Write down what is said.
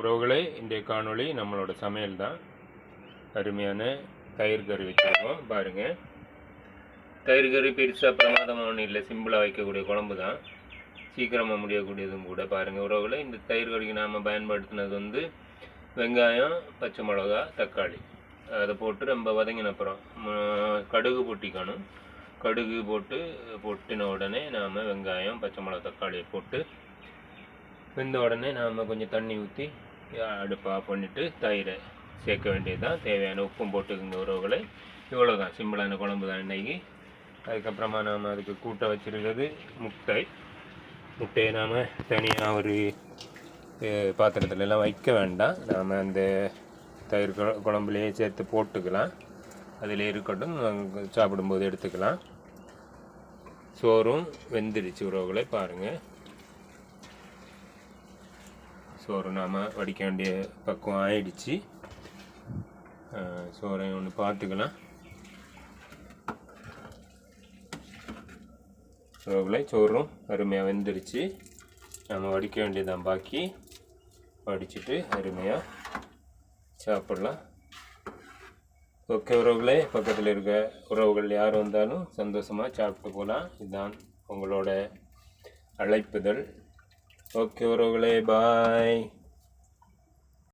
உறவுகளே இன்றைய காணொளி நம்மளோட சமையல் தான் அருமையான தயிர் கறி வச்சுருக்கோம் பாருங்கள் தயிர் கறி பெருசாக பிரமாதமாக ஒன்றும் இல்லை சிம்பிளாக வைக்கக்கூடிய குழம்பு தான் சீக்கிரமாக முடியக்கூடியதும் கூட பாருங்கள் உறவுகளை இந்த தயிர் கறிக்கு நாம் பயன்படுத்தினது வந்து வெங்காயம் பச்சை மிளகா தக்காளி. அதை போட்டு ரொம்ப வதங்கின அப்புறம் கடுகு பொட்டிக்கணும். கடுகு போட்டு பொட்டின உடனே நாம் வெங்காயம் பச்சை மிளகா தக்காளியை போட்டு வெந்த உடனே நாம் கொஞ்சம் தண்ணி ஊற்றி அடுப்பை ஆஃப் பண்ணிவிட்டு தயிரை சேர்க்க வேண்டியது தான் தேவையான உப்பும் போட்டுக்குங்க உறவுகளை இவ்வளோ தான் சிம்பிளான குழம்பு தான் இன்றைக்கி அதுக்கப்புறமா நாம் அதுக்கு கூட்ட வச்சுருக்கிறது முட்டை. முட்டையை நாம் தனியாக ஒரு அஹ், பாத்திரத்துல எல்லாம் வைக்க வேண்டாம். நாம் அந்த தயிர் குழம்புலேயே சேர்த்து போட்டுக்கலாம். அதில் இருக்கட்டும் சாப்பிடும்போது எடுத்துக்கலாம். சோறும் வெந்துடுச்சு உறவுகளை பாருங்கள் சோறு நாம் வடிக்க வேண்டிய பக்குவம் ஆயிடுச்சு. சோறை ஒன்று பார்த்துக்கலாம். சோறுகளை சோறும் அருமையாக வெந்துருச்சு நம்ம வடிக்க வேண்டியதான் பாக்கி. வடிச்சிட்டு அருமையாக சாப்பிடலாம். ஓகே உறவுகளே பக்கத்தில் இருக்க உறவுகள் யார் வந்தாலும் சந்தோஷமாக சாப்பிட்டு போகலாம் இதுதான் உங்களோட அழைப்புதல். ஓகே உறவுகளே பாய்